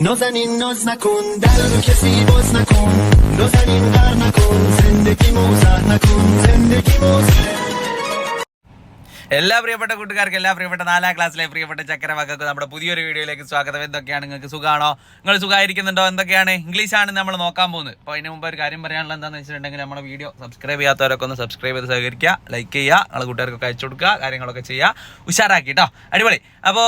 نازنین ناز نکن در رو کسی باز نکن نازنین غر نکن زندگی موزر نکن زندگی موزر എല്ലാ പ്രിയപ്പെട്ട കൂട്ടുകാർക്കും എല്ലാ പ്രിയപ്പെട്ട നാലാം ക്ലാസ്സിലെ പ്രിയപ്പെട്ട ചക്കരമക്കൾക്ക് നമ്മുടെ പുതിയൊരു വീഡിയോയിലേക്ക് സ്വാഗതം. എന്തൊക്കെയാണ് നിങ്ങൾക്ക് സുഖമാണോ? നിങ്ങൾ സുഖമായിരിക്കുന്നുണ്ടോ? എന്തൊക്കെയാണ്? ഇംഗ്ലീഷാണ് നമ്മൾ നോക്കാൻ പോകുന്നത്. അപ്പോൾ അതിന് മുമ്പ് ഒരു കാര്യം പറയാനുള്ള എന്താണെന്ന് വെച്ചിട്ടുണ്ടെങ്കിൽ നമ്മുടെ വീഡിയോ സബ്സ്ക്രൈബ് ചെയ്യാത്തവരൊക്കെ ഒന്ന് സബ്സ്ക്രൈബ് ചെയ്ത് സഹകരിക്കുക ലൈക്ക് ചെയ്യുക നിങ്ങളെ കൂട്ടുകാർക്കൊക്കെ അയച്ചു കൊടുക്കുക കാര്യങ്ങളൊക്കെ ചെയ്യുക. ഉഷാറാക്കി കേട്ടോ അടിപൊളി. അപ്പോൾ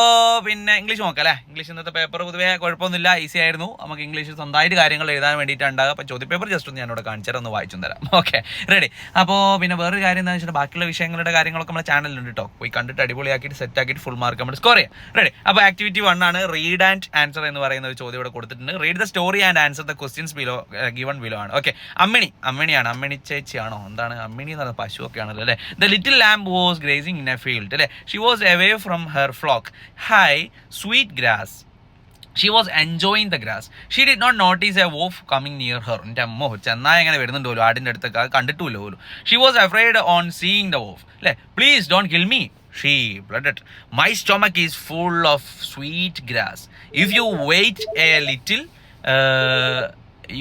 പിന്നെ ഇംഗ്ലീഷ് നോക്കാം അല്ലേ? ഇംഗ്ലീഷ് ഇന്നത്തെ പേപ്പർ പൊതുവേ കുഴപ്പമൊന്നുമില്ല ഈസി ആയിരുന്നു. നമുക്ക് ഇംഗ്ലീഷ് സ്വന്തമായിട്ട് കാര്യങ്ങൾ എഴുതാൻ വേണ്ടിയിട്ടാണ്. ഉണ്ടാകുക അപ്പോൾ ചോദ്യ പേപ്പർ ജസ്റ്റ് ഒന്ന് ഞാനിവിടെ കാണിച്ചു തരാം ഒന്ന് വായിച്ചു തരാം. ഓക്കെ റെഡി അപ്പോൾ പിന്നെ വേറൊരു കാര്യം എന്താണെന്ന് വെച്ചിട്ടുണ്ടെങ്കിൽ ബാക്കിയുള്ള വിഷയങ്ങളുടെ കാര്യങ്ങളൊക്കെ നമ്മുടെ ചാനലിലുണ്ട് കേട്ടോ. പോയി കണ്ടിട്ട് അടിപൊളിയാക്കിയിട്ട് സെറ്റ് ആക്കിയിട്ട് ഫുൾ മാർക്ക് നമ്മൾ സ്കോർ ചെയ്യാം. റെഡി അപ്പോൾ ആക്ടിവിറ്റി വൺ ആണ്. റീഡ് ആൻഡ് ആൻസർ എന്ന് പറയുന്ന ഒരു ചോദ്യം ഇവിടെ കൊടുത്തിട്ടുണ്ട്. Read the story and answer the questions below given below ആണ്. ഓക്കെ അമ്മിണി. അമ്മിണിയാണ്. അമ്മിണി ചേച്ചിയാണോ? എന്താണ് അമ്മിണി എന്ന് പറയുന്നത് പശു ഒക്കെ ആണല്ലോ അല്ലേ? The little lamb was grazing in a field അല്ലേ? She was away from her flock high sweet grass she was enjoying the grass she did not notice a wolf coming near her എന്റെ അമ്മോ ചെന്നായ എങ്ങനെ വരുന്നുണ്ട് പോലും. ആടിന്റെ അടുത്തൊക്കെ അത് കണ്ടിട്ടില്ല പോലും. She was afraid on seeing the wolf അല്ലേ please don't kill me she pleaded my stomach is full of sweet grass if you wait a little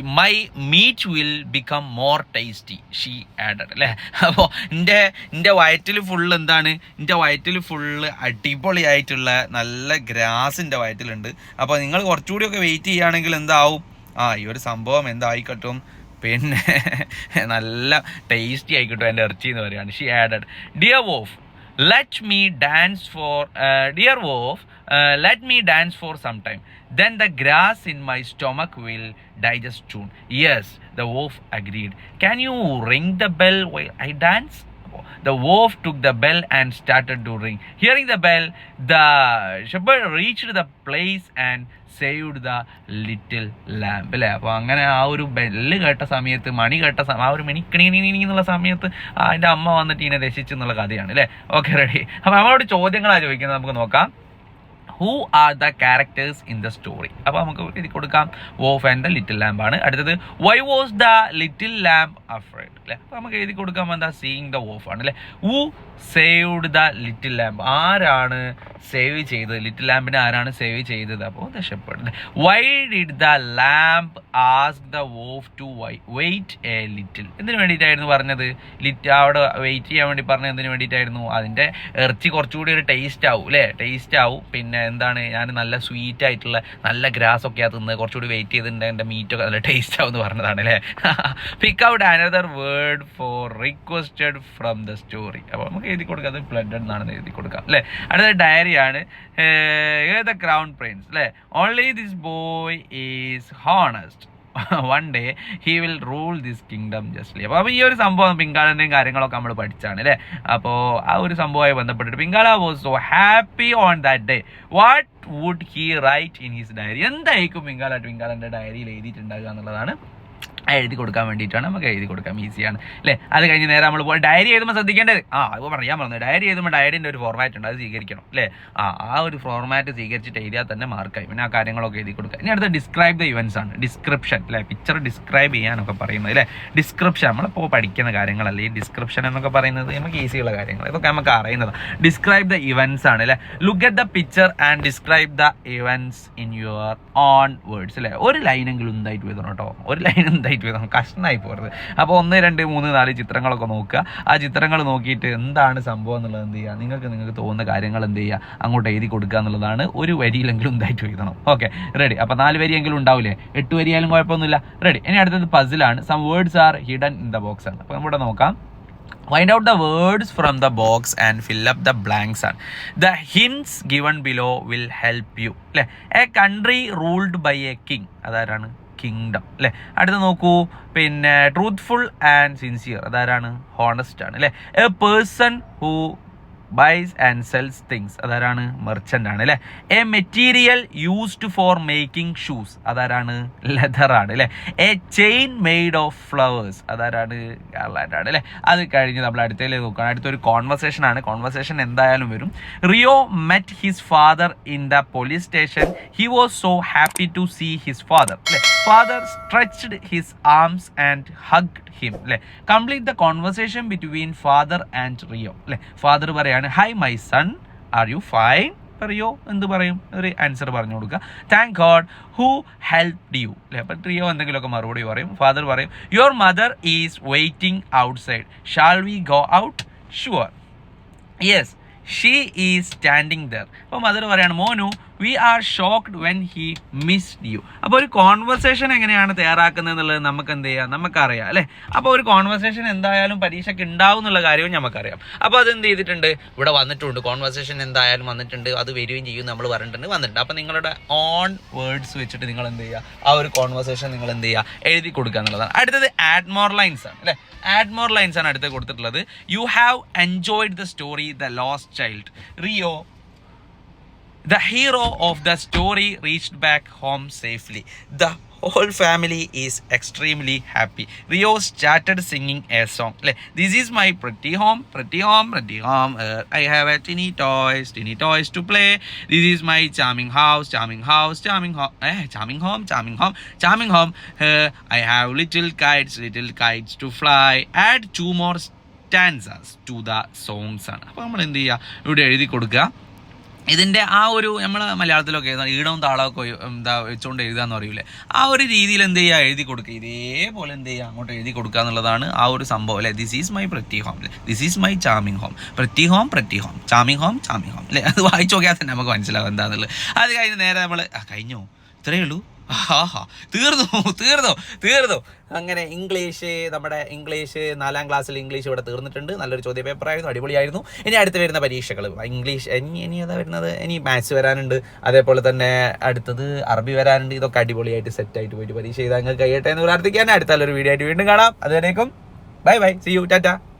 my meat will become more tasty she added അല്ലേ? അപ്പോൾ എന്റെ എന്റെ വയറ്റിൽ full എന്താണ്? എന്റെ വയറ്റിൽ full അടിപൊളിയായിട്ടുള്ള നല്ല ഗ്രാസ് എന്റെ വയറ്റിലുണ്ട്. അപ്പോൾ നിങ്ങൾ കുറച്ചുകൂടിയൊക്കെ വെയിറ്റ് ചെയ്യുകയാണെങ്കിൽ എന്താവും? ആ ഈ ഒരു സംഭവം എന്തായിക്കട്ടും? പിന്നെ നല്ല ടേസ്റ്റി ആയിക്കോട്ടെ എന്റെ ഇറച്ചി എന്ന് പറയുകയാണ് she added dear wolf let me dance for uh, dear wolf uh, let me dance for some time. Then the grass in my stomach will digest soon yes the wolf agreed. Can you ring the bell while i dance? The wolf took the bell and started to ring. Hearing the bell, the shepherd reached the place and saved the little lamb അല്ലേ അപ്പോൾ അങ്ങനെ ആ ഒരു bell കേട്ട സമയത്ത് മണി കേട്ട സമയം ആ ഒരു മണി എന്നുള്ള സമയത്ത് അതിന്റെ അമ്മ വന്നിട്ട് ഇതിനെ രക്ഷിച്ചു കഥയാണ് അല്ലേ ഓക്കെ റെഡി അപ്പോൾ നമ്മളോട് ചോദ്യങ്ങളാണ് ചോദിക്കുന്നത് നമുക്ക് നോക്കാം. Who are the characters in the story അപ്പോൾ നമുക്ക് എഴുതി കൊടുക്കാം. Wolf and the little lamb ആണ്. അടുത്തത് why was the little lamb afraid അല്ലേ അപ്പോൾ നമുക്ക് എഴുതി കൊടുക്കാം എന്താ സീയിങ് ദ വോഫ് ആണ് അല്ലേ who saved the little lamb ആരാണ് സേവ് ചെയ്തത്. ലിറ്റിൽ ലാമ്പിനെ ആരാണ് സേവ് ചെയ്തത്? അപ്പോൾ രക്ഷപ്പെടുന്നത്. Why did the lamb ask the wolf to why wait a little എന്തിനു വേണ്ടിയിട്ടായിരുന്നു പറഞ്ഞത്? ലിറ്റ് അവിടെ വെയിറ്റ് ചെയ്യാൻ വേണ്ടി പറഞ്ഞത് എന്തിനു വേണ്ടിയിട്ടായിരുന്നു? അതിന്റെ ഇറച്ചി കുറച്ചുകൂടി ഒരു ടേസ്റ്റ് ആവും അല്ലേ ടേസ്റ്റ് ആവും. പിന്നെ എന്താണ്? ഞാൻ നല്ല സ്വീറ്റ് ആയിട്ടുള്ള നല്ല ഗ്രാസ് ഒക്കെ ആ തിന്ന് കുറച്ചുകൂടി വെയിറ്റ് ചെയ്തിട്ടുണ്ട്. എന്റെ മീറ്റൊക്കെ നല്ല ടേസ്റ്റ് ആവും എന്ന് പറഞ്ഞതാണ് അല്ലേ pick out another word for requested from the story അപ്പോൾ നമുക്ക് എഴുതി കൊടുക്കാം. അത് ബ്ലഡ് എന്നാണ് എഴുതി കൊടുക്കാം അല്ലേ അടുത്ത ഡയറിയാണ് ദ ക്രൗൺ പ്രിൻസ് അല്ലേ only this boy is honest one day he will rule this kingdom justly അപ്പോൾ അപ്പോൾ ഈ ഒരു സംഭവം പിങ്കാളന്റെയും കാര്യങ്ങളൊക്കെ നമ്മൾ പഠിച്ചാണ് അല്ലേ അപ്പോൾ ആ ഒരു സംഭവമായി ബന്ധപ്പെട്ടിട്ട് Pingala was so happy on that day what would he write in his diary എന്തായിരിക്കും പിങ്കാല പിങ്കാളന്റെ ഡയറിയിൽ എഴുതിയിട്ടുണ്ടാകുക എന്നുള്ളതാണ് എഴുതി കൊടുക്കാൻ വേണ്ടിയിട്ടാണ് നമുക്ക് എഴുതി കൊടുക്കാം. ഈസിയാണ്. അല്ലേ? അത് കഴിഞ്ഞ് നേരെ നമ്മൾ പോയി ഡയറി എഴുതുമ്പോൾ ശ്രദ്ധിക്കേണ്ടത്. ആ അത് പറയാൻ പറഞ്ഞു. ഡയറി എഴുതുമ്പോൾ ഡയറിന്റെ ഒരു ഫോർമാറ്റ് ഉണ്ട്. അത് സ്വീകരിക്കണം. അല്ലേ? ആ ആ ഒരു ഫോർമാറ്റ് സ്വീകരിച്ചിട്ട് എഴുതിയാൽ തന്നെ മാർക്കായി പിന്നെ ആ കാര്യങ്ങളൊക്കെ എഴുതി കൊടുക്കുക. ഇനി അടുത്ത ഡിസ്ക്രൈബ് ദ ഇവൻസ് ആണ്. ഡിസ്ക്രിപ്ഷൻ അല്ലേ? പിക്ചർ ഡിസ്ക്രൈബ് ചെയ്യാനൊക്കെ പറയുന്നത് അല്ലേ? ഡിസ്ക്രിപ്ഷൻ നമ്മളിപ്പോൾ പഠിക്കുന്ന കാര്യങ്ങളല്ല? ഈ ഡിസ്ക്രിപ്ഷൻ എന്നൊക്കെ പറയുന്നത് നമുക്ക് ഈസിയുള്ള കാര്യങ്ങൾ ഇതൊക്കെ നമുക്ക് അറിയുന്നത്. ഡിസ്ക്രൈബ് ദ ഇവൻസ് ആണ് അല്ലേ? Look at the picture and describe the events in your own words അല്ലേ? ഒരു ലൈനെങ്കിലും എന്തായിട്ട് എഴുതണം കേട്ടോ ഒരു ലൈൻ എന്തായിട്ട് വരും. കഷ്ണമായി പോകരുത് അപ്പോൾ ഒന്ന് രണ്ട് മൂന്ന് നാല് ചിത്രങ്ങളൊക്കെ നോക്കുക. ആ ചിത്രങ്ങൾ നോക്കിയിട്ട് എന്താണ് സംഭവം എന്നുള്ളത് എന്ത് ചെയ്യുക? നിങ്ങൾക്ക് നിങ്ങൾക്ക് തോന്നുന്ന കാര്യങ്ങൾ എന്ത് ചെയ്യുക? അങ്ങോട്ട് എഴുതി കൊടുക്കുക എന്നുള്ളതാണ് ഒരു വരിയിലെങ്കിലും ഇതായിട്ട് എഴുതണം. ഓക്കെ റെഡി അപ്പോൾ നാല് വരിയെങ്കിലും ഉണ്ടാവില്ലേ? എട്ട് വരിയായാലും കുഴപ്പമൊന്നുമില്ല. റെഡി ഇനി അടുത്തത് പസിലാണ് some words are hidden in the box ആണ്. അപ്പോൾ നമ്മുടെ നോക്കാം. Find out the words from the box and fill up the blanks ആണ്. The hints given below will help you അല്ലേ a country ruled by a king അതാരാണ്? Kingdom അല്ലേ? അടുത്ത നോക്കൂ. പിന്നെ ട്രൂത്ത്ഫുൾ ആൻഡ് സിൻസിയർ അതാരാണ്? ഹോണസ്റ്റ് ആണ് അല്ലേ? A person who buys and sells things അതാരാണ്? മെർച്ചന്റ് ആണ് അല്ലേ? A material used for making shoes അതാരാണ്? ലെതർ ആണ് അല്ലേ? A chain made of flowers അതാരാണ്? ഗാർലാൻഡ് ആണ് അല്ലേ? അത് കഴിഞ്ഞ് നമ്മൾ അടുത്തേലേക്ക് നോക്കുകയാണ് അടുത്തൊരു കോൺവെർസേഷൻ ആണ്. കോൺവെർസേഷൻ എന്തായാലും വരും. Rio met his father in the police station he was so happy to see his father അല്ലേ? Father stretched his arms and hug him അല്ലേ? Complete the conversation between father and Rio അല്ലേ? Father പറയാണ് hi my son are you fine പറയോ Rio എന്ത് പറയും? ഒരു answer പറഞ്ഞു കൊടുക്കുക. Thank God who helped you അല്ലേ അപ്പം റിയോ എന്തെങ്കിലുമൊക്കെ മറുപടി പറയും. ഫാദർ പറയും your mother is waiting outside shall we go out sure yes she is standing there അപ്പോൾ മദർ പറയാണ് മോനു we are shocked when he missed you അപ്പോൾ ഒരു കോൺവെർസേഷൻ എങ്ങനെയാണ് തയ്യാറാക്കുന്നത് എന്നുള്ളത് നമുക്ക് എന്ത് ചെയ്യാം നമുക്കറിയാം അല്ലേ? അപ്പോൾ ഒരു കോൺവെർസേഷൻ എന്തായാലും പരീക്ഷയ്ക്ക് ഉണ്ടാവും എന്നുള്ള കാര്യവും നമുക്കറിയാം. അപ്പോൾ അത് എന്ത് ചെയ്തിട്ടുണ്ട്? ഇവിടെ വന്നിട്ടുണ്ട്. കോൺവെർസേഷൻ എന്തായാലും വന്നിട്ടുണ്ട്. അത് വരികയും ചെയ്യും നമ്മൾ പറഞ്ഞിട്ടുണ്ട് വന്നിട്ടുണ്ട്. അപ്പോൾ നിങ്ങളുടെ ഓൺ വേർഡ്സ് വെച്ചിട്ട് നിങ്ങൾ എന്ത് ചെയ്യുക ആ ഒരു കോൺവെർസേഷൻ നിങ്ങൾ എന്ത് ചെയ്യുക എഴുതി കൊടുക്കുക എന്നുള്ളതാണ്. അടുത്തത് ആഡ് മോർ ലൈൻസ് ആണ് അല്ലേ? ആഡ് മോർ ലൈൻസ് ആണ് അടുത്ത് കൊടുത്തിട്ടുള്ളത്. You have enjoyed the story the lost child Rio Of the story reached back home safely. The whole family is extremely happy. Rio started singing a song. Like, This is my pretty home, pretty home, pretty home. Uh, I have a teeny toys, teeny toys to play. This is my charming house, charming house, charming home, eh, charming home, charming home, charming home. Uh, I have little kites, little kites to fly. Add two more stanzas to the songs ആണ് അപ്പോൾ നമ്മൾ എന്ത് ചെയ്യുക ഇവിടെ എഴുതി കൊടുക്കുക ഇതിന്റെ ആ ഒരു നമ്മൾ മലയാളത്തിലൊക്കെ എഴുതാം ഈടവും താളമൊക്കെ എന്താ വെച്ചുകൊണ്ട് എഴുതാന്ന് പറയൂലേ? ആ ഒരു രീതിയിൽ എന്ത് ചെയ്യുക എഴുതി കൊടുക്കുക ഇതേപോലെ എന്ത് ചെയ്യുക അങ്ങോട്ട് എഴുതി കൊടുക്കുക എന്നുള്ളതാണ് ആ ഒരു സംഭവം അല്ലേ? This is my pretty home അല്ലേ this is my charming home pretty home pretty home charming home charming home അല്ലേ? അത് വായിച്ചു നോക്കിയാൽ തന്നെ നമുക്ക് മനസ്സിലാവും എന്താണെന്നുള്ളത് അത് കഴിഞ്ഞ് നേരെ നമ്മൾ കഴിഞ്ഞോ? ഇത്രയേ ഉള്ളൂ. തീർന്നു തീർന്നു തീർന്നു. അങ്ങനെ ഇംഗ്ലീഷ് നമ്മുടെ ഇംഗ്ലീഷ് നാലാം ക്ലാസ്സിൽ ഇംഗ്ലീഷ് ഇവിടെ തീർന്നിട്ടുണ്ട്. നല്ലൊരു ചോദ്യ പേപ്പറായിരുന്നു അടിപൊളിയായിരുന്നു. ഇനി അടുത്ത് വരുന്ന പരീക്ഷകൾ ഇംഗ്ലീഷ് ഇനി ഇനി ഏതാ വരുന്നത്? ഇനി മാത്സ് വരാനുണ്ട്. അതേപോലെ തന്നെ അടുത്തത് അറബി വരാനുണ്ട്. ഇതൊക്കെ അടിപൊളിയായിട്ട് സെറ്റ് ആയിട്ട് പോയിട്ട് പരീക്ഷ ചെയ്താൽ കഴിയട്ടെ എന്ന് പ്രാർത്ഥിക്കാൻ അടുത്ത നല്ലൊരു വീഡിയോ ആയിട്ട് വീണ്ടും കാണാം. അതുവരേക്കും. Bye bye. C you Tata.